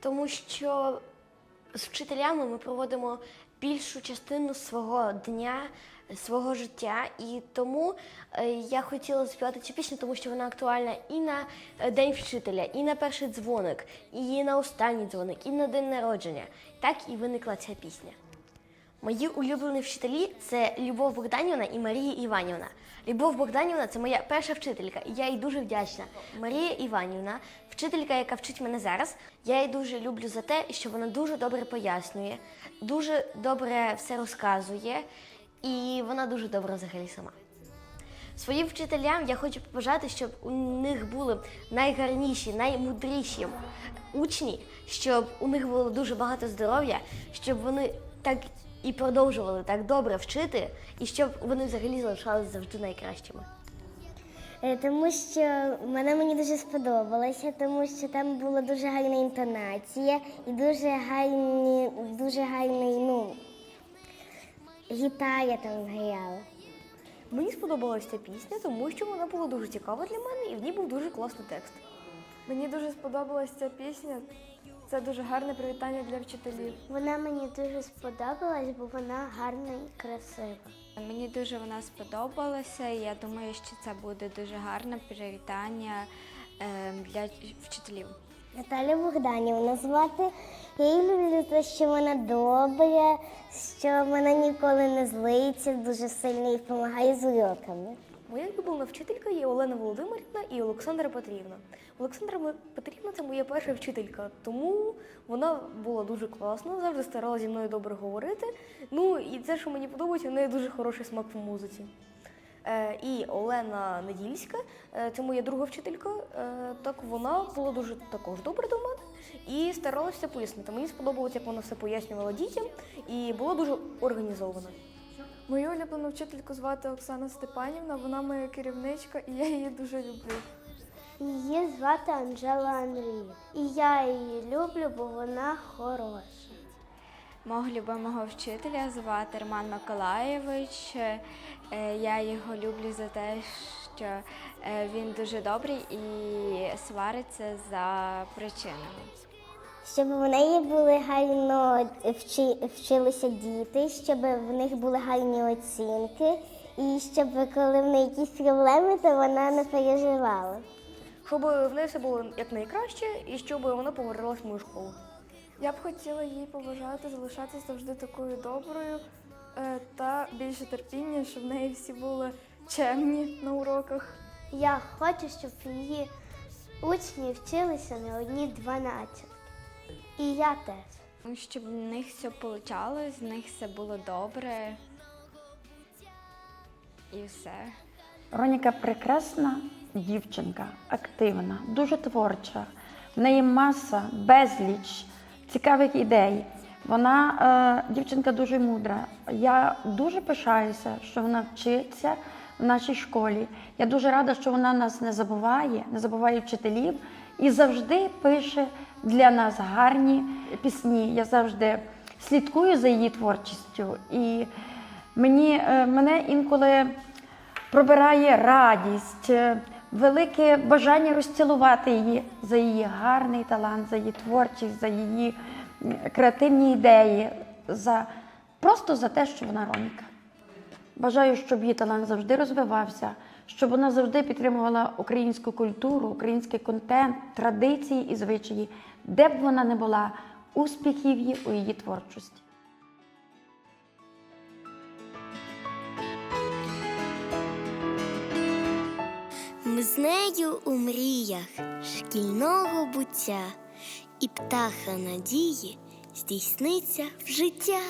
тому що з вчителями ми проводимо більшу частину свого дня, свого життя. І тому е, я хотіла співати цю пісню, тому що вона актуальна і на е, День вчителя, і на перший дзвоник, і на останній дзвоник, і на день народження. Так і виникла ця пісня. Мої улюблені вчителі це Любов Богданівна і Марія Іванівна. Любов Богданівна це моя перша вчителька, і я їй дуже вдячна. Марія Іванівна, вчителька, яка вчить мене зараз. Я її дуже люблю за те, що вона дуже добре пояснює, дуже добре все розказує, і вона дуже добра взагалі сама. Своїм вчителям я хочу побажати, щоб у них були найгарніші, наймудріші учні, щоб у них було дуже багато здоров'я, щоб вони так і продовжували так добре вчити, і щоб вони взагалі залишалися завжди найкращими. Е, Тому що вона мені дуже сподобалася, тому що там була дуже гарна інтонація і дуже гарні, дуже гарний, ну, гітара там грала. Мені сподобалася ця пісня, тому що вона була дуже цікава для мене, і в ній був дуже класний текст. Мені дуже сподобалась ця пісня. Це дуже гарне привітання для вчителів. Вона мені дуже сподобалась, бо вона гарна і красива. Мені дуже вона сподобалася, і я думаю, що це буде дуже гарне привітання ем, для вчителів. Наталя Богданівна звати. Я її люблю те, що вона добра, що вона ніколи не злиться, дуже сильно і допомагає з уроками. Моя улюблена вчителька є Олена Володимирівна і Олександра Петрівна. Олександра Петрівна це моя перша вчителька, тому вона була дуже класна, завжди старалася зі мною добре говорити. Ну і це, що мені подобається, в неї дуже хороший смак в музиці. Е, і Олена Недільська, е, це моя друга вчителька. Е, так вона була дуже також добра до мене і старалася пояснити. Мені сподобалося, як вона все пояснювала дітям, і була дуже організована. Мою улюблену вчительку звати Оксана Степанівна, вона моя керівничка, і я її дуже люблю. Її звати Анжела Андрій. І я її люблю, бо вона хороша. Мого любимого вчителя звати Роман Миколаєвич. Е, Я його люблю за те, що е, він дуже добрий і свариться за причинами. Щоб в неї були гарно вчи, вчилися діти, щоб в них були гарні оцінки, і щоб коли в неї якісь проблеми, то вона не переживала. Щоб в неї все було якнайкраще і щоб вона повернулася в мою школу. Я б хотіла їй побажати залишатися завжди такою доброю е, та більше терпіння, щоб в неї всі були чемні на уроках. Я хочу, щоб її учні вчилися не одні 12. І я теж. Щоб в них все вийшло, з них все було добре. І все. Роніка прекрасна дівчинка, активна, дуже творча. В неї маса, безліч цікавих ідей. Вона е, дівчинка дуже мудра. Я дуже пишаюся, що вона вчиться в нашій школі. Я дуже рада, що вона нас не забуває, не забуває вчителів і завжди пише для нас гарні пісні. Я завжди слідкую за її творчістю. І мені, е, мене інколи пробирає радість, е, велике бажання розцілувати її за її гарний талант, за її творчість, за її креативні ідеї, за просто за те, що вона Роніка. Бажаю, щоб її талант завжди розвивався, щоб вона завжди підтримувала українську культуру, український контент, традиції і звичаї, де б вона не була, успіхів їй у її творчості. Ми з нею у мріях шкільного буття, і птаха надії здійсниться в життя.